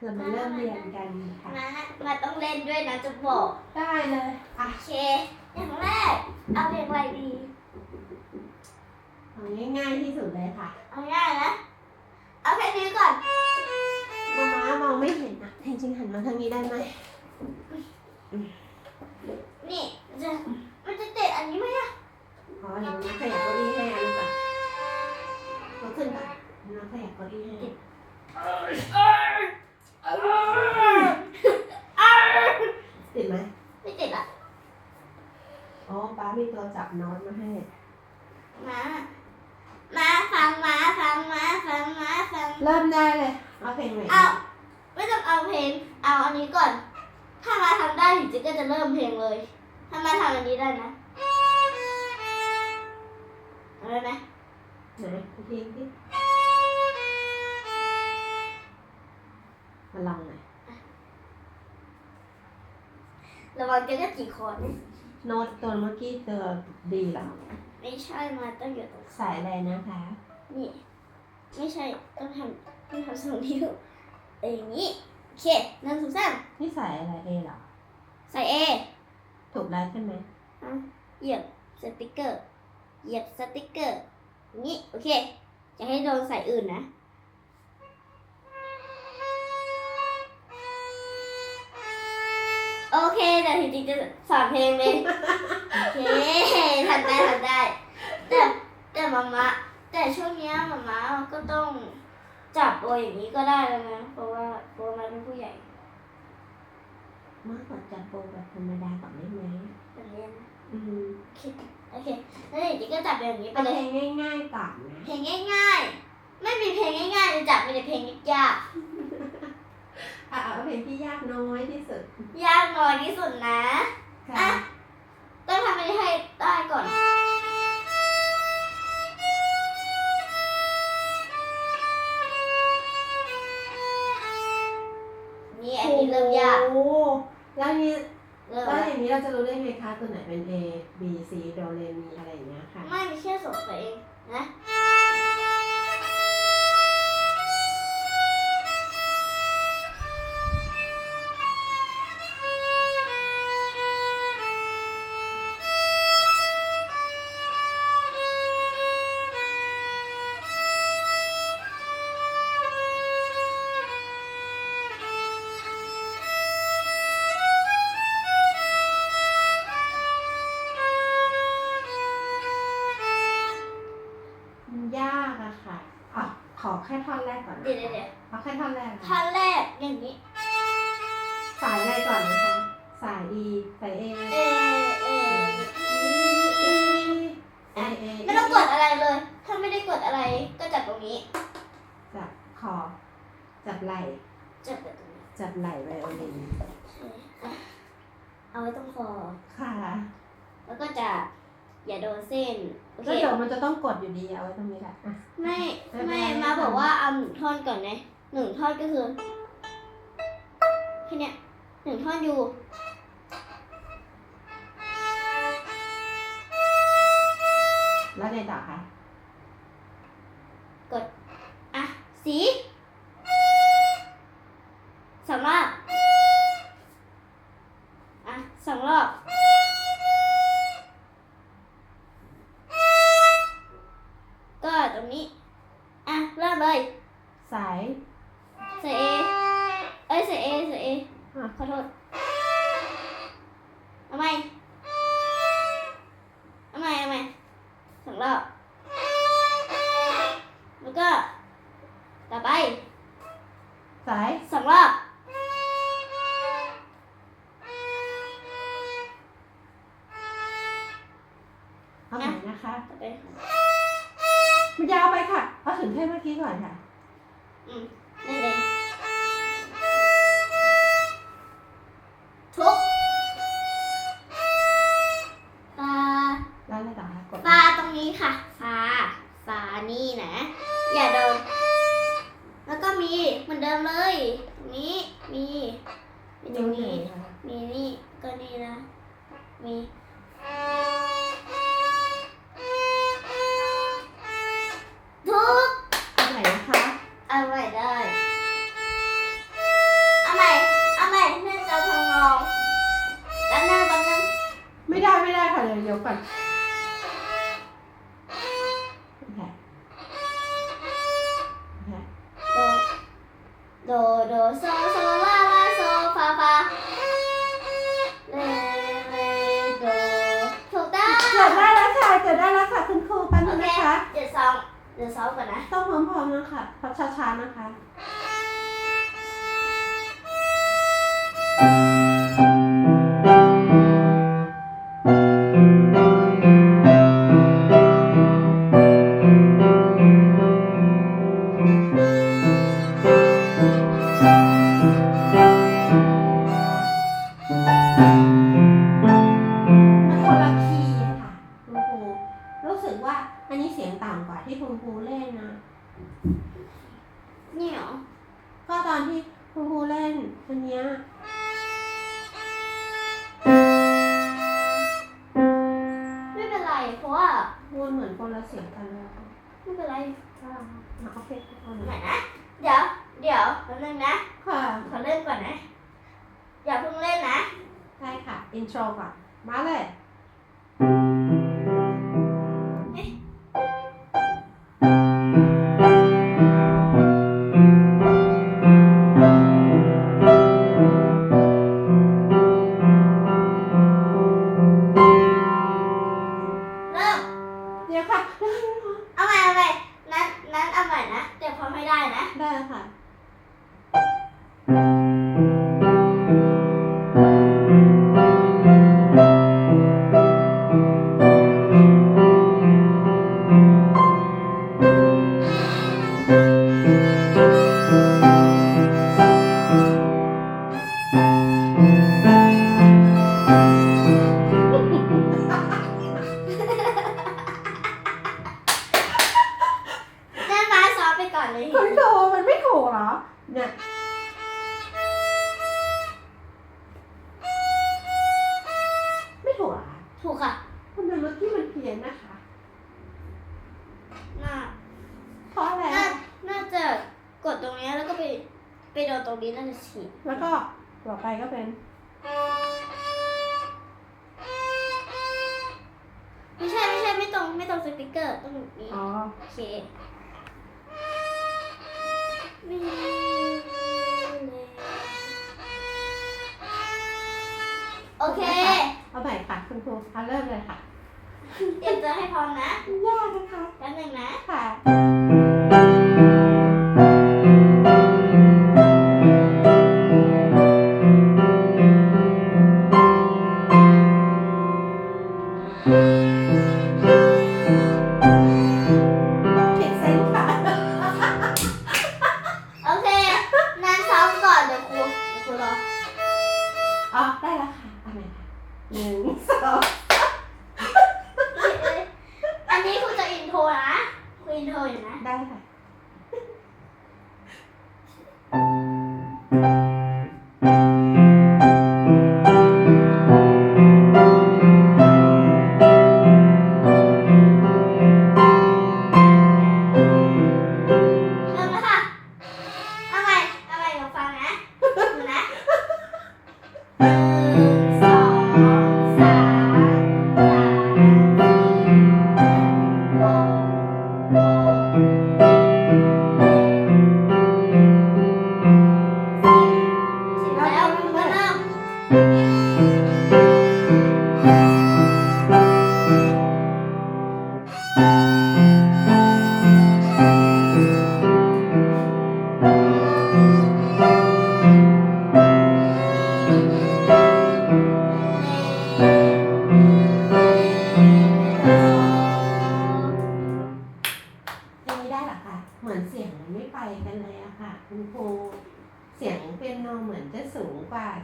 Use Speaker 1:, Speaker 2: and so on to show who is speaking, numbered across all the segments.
Speaker 1: เรามาเริ่มเรียนกันค่ะ
Speaker 2: มามาต้องเล่นด้วยนะจะบอก
Speaker 1: ได้เลยอะ
Speaker 2: โอเคอย่างแรกเอาเพลงอะไรดี
Speaker 1: เอาง่ายๆที่สุดเลยค่ะ
Speaker 2: เอาง่ายนะเอาเพลงนี้ก่อน
Speaker 1: มาม้ามองไม่เห็นนะจริงๆหันมาทางนี้ได้ไหม
Speaker 2: ไห
Speaker 1: นเอาไม่
Speaker 2: ต้
Speaker 1: อ
Speaker 2: ง
Speaker 1: เอาเพลง
Speaker 2: เอาอันนี้ก่อน ถ้ามาทำได้ถึงจะก็จะเริ่มเพลงเลย ถ้ามาทำอันนี้ได้นะเอาได้ไหม
Speaker 1: ไหนเพลงที่มาลองหน่อย
Speaker 2: ระวังจะก็จีคอร์ดนะ
Speaker 1: โน้ตตัวเมื่อกี้ตัวดีเหรอ
Speaker 2: ไม่ใช่มาต้องอยู่ตรง
Speaker 1: สายอะไรนะคะ
Speaker 2: นี่ ไม่ใช่ต้องทำต้องทำสองนิ้ว เอออย่างนี้โอเคหนึ่งสองสาม
Speaker 1: นี่สายอะไรเอเหรอ
Speaker 2: ใส่เอ
Speaker 1: ถูกแล้วใช่ไหม
Speaker 2: เหยียบสติกเกอร์เหยียบสติกเกอร์อย่างนี้โอเคจะให้โดนใส่อื่นนะ โอเคแต่จริงๆจะสอนเพลงเลยโอเคทำได้ทำได้ แต่แต่มามาแต่ช่วงเนี้ยมามาก็ต้อง จับโบอย่างนี้ก็ได้แล้วนะเพราะว่าโบมันเป็นผู้ใหญ่
Speaker 1: มากกว่าจับโปรแบบธรรมดาก่อนได้ไหม
Speaker 2: แบบนี้นะ
Speaker 1: อืม
Speaker 2: โอเคโอเคแล้วจริงๆก็จับแบบนี้ไป
Speaker 1: เอา
Speaker 2: เล
Speaker 1: เพ
Speaker 2: ย
Speaker 1: ลงง่ายๆก่อนนะ
Speaker 2: เพลงง่าย ๆ ไม่มีเพลงง่ายๆจะจับมีแต่เพลงยาก
Speaker 1: อะเอาเพลงที่ยากน้อยที่สุด
Speaker 2: ๆยากน้อยที่สุดนะ
Speaker 1: ค่ะ
Speaker 2: อะต้องทำให้ให้ได้ก่อนนี่
Speaker 1: แล้วนี้
Speaker 2: เริ่ม
Speaker 1: แล้ว
Speaker 2: แล้ว
Speaker 1: อย่างนี้เราจะรู้ได้ไงคะตัวไหนเป็น A B C โดเรมีอะไรอย่างเงี้ยค่ะ
Speaker 2: ไม่มีแค่สงสัยเองนะ
Speaker 1: ขอแค่ท่อนแรกก่อนนะ
Speaker 2: เดี๋ยวเดี๋ยวเดี๋ยว
Speaker 1: เอาแค่ท่อนแรกนะ
Speaker 2: ท่อนแรกอย่างนี้
Speaker 1: สายอะไรก่อนนะคะสาย E สาย A
Speaker 2: เอ เอ
Speaker 1: A A
Speaker 2: ไม่ต้องกดอะไรเลย ถ้าไม่ได้กดอะไรก็จับตรงนี้
Speaker 1: จับคอจับไหล่
Speaker 2: จับแบบตรงนี้
Speaker 1: จับไหล่ไวโอลิน
Speaker 2: ใช่อะเอาไว้ตรงคอ
Speaker 1: ค่ะ
Speaker 2: แล้วก็จะ อย่าโดนเส้นโอเค
Speaker 1: แล้วเดี๋ยวมันจะต้องกดอยู่ดีเอาไว้ตรงนี้แหละอะ
Speaker 2: ไม่
Speaker 1: ไม่
Speaker 2: ไม่
Speaker 1: เป็นไร
Speaker 2: มาบอกว่าเอาหนึ่งท่อนก่อนนะหนึ่งท่อนก็คือแค่เนี้ยหนึ่งท่อนอยู่
Speaker 1: แล้วไงต่อคะ
Speaker 2: อะ สีส เริ่มเลย
Speaker 1: สาย
Speaker 2: ใส่เอ เอ้ยใส่เอใส่เอ
Speaker 1: อะ
Speaker 2: ขอโทษเอาไหมเอาไหมเอาไหมสองรอบแล้วก็ ต่อไป
Speaker 1: สาย
Speaker 2: สองรอบ
Speaker 1: เอาใหม่นะคะ
Speaker 2: ต่อไป
Speaker 1: มันยาวไปค่ะเอา ถึงแค่เมื่อกี้ก่อนค่ะ
Speaker 2: อืมนี่เลยทุกปลา
Speaker 1: แล้วอะไรต่อคะกด
Speaker 2: ปลาตรงนี้ค่ะปลาปลานี่นะ อย่าโดน แล้วก็มีเหมือนเดิมเลย ดี๋
Speaker 1: ยวก่อนโอเคโอเค
Speaker 2: โดโดโดโซโซลาลาโซฟาฟาเลเลโดถูกต้อง
Speaker 1: เกิดได้แล้วค่ะเกิดได้แล้วค่ะคุณครูแป๊บนึ
Speaker 2: โองเค
Speaker 1: นะคะ
Speaker 2: เดี๋ยวซ้อมเดี๋ยวซ้อมก่อนนะ
Speaker 1: ต้องพร้อมๆนะคะพับช้าๆนะคะมัน ต่ำกว่าที่คุณครูเล่นนะ
Speaker 2: นี่เหรอ
Speaker 1: ก็ตอนที่คุณครูเล่นอันเนี้ย
Speaker 2: ไม่เป็นไร เพราะว่า
Speaker 1: มันเหมือนคนละเสียงกันเลยค่ะ
Speaker 2: ไม่เป็นไร
Speaker 1: อ่าโอเคเอา
Speaker 2: ไหน
Speaker 1: ใหม่
Speaker 2: นะเดี๋ยวเดี๋ยวแป๊บนึงนะ
Speaker 1: ค่ะ
Speaker 2: ขอเล่นก่อนนะ อย่าเพิ่งเล่นนะ
Speaker 1: ได้ค่ะ อินโทรก่อน มาเลย
Speaker 2: เนี่ยไม่
Speaker 1: ถูกเหรอคะ
Speaker 2: ถูกค่ะ
Speaker 1: ทำไมเมื่อกี้มันเพี้ยนนะคะ
Speaker 2: น่า
Speaker 1: เพราะอะไร
Speaker 2: น่า
Speaker 1: อะ
Speaker 2: น่าจะกดตรงเนี้ยแล้วก็ไปไปโดนตรงนี้น่าจะฉีด
Speaker 1: แล้วก็ต่อไปก็เป็น
Speaker 2: ไม่ใช่ไม่ใช่ไม่ตรงไม่ตรงสปีกเกอร์ต้องแบบนี้
Speaker 1: อ๋อ
Speaker 2: โอเคมี ค่ะ
Speaker 1: คุณครูเอาเริ่มเลยค่ะ
Speaker 2: เตรียมตัวให้พร้อมนะ
Speaker 1: ยากนะคะ
Speaker 2: แป๊บนึงนะ
Speaker 1: ค่ะ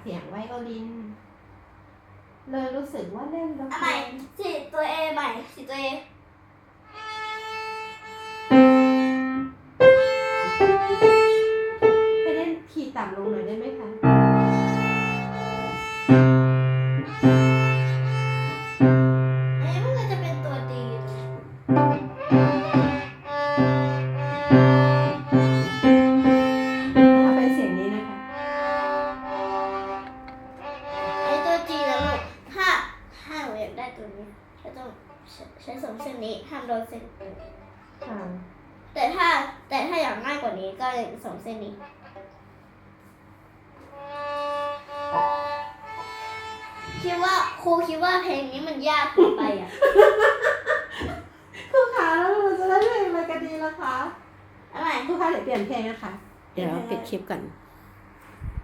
Speaker 1: เสี
Speaker 2: ย
Speaker 1: งไวโอลิน เลยรู้สึกว่าเล่นแล้ว
Speaker 2: เอาใหม่สิตัวเอใหม่สิตัวเอ
Speaker 1: ไปเล่นคีย์ต่ำลงหน่อยได้ไหมคะ
Speaker 2: แต่ถ้าอยากง่ายกว่านี้ก็อย่างสองเส้นนี้คิดว่าครูคิดว่าเพลงนี้มันยากเกินไปอะ
Speaker 1: ครูคะแล้วเราจะได้เพลงอะไรกันดีล่ะคะ
Speaker 2: อะไร
Speaker 1: ครูคะเดี๋ยวเปลี่ยนเพลงนะคะ เดี๋ยวเราปิดคลิปก่อน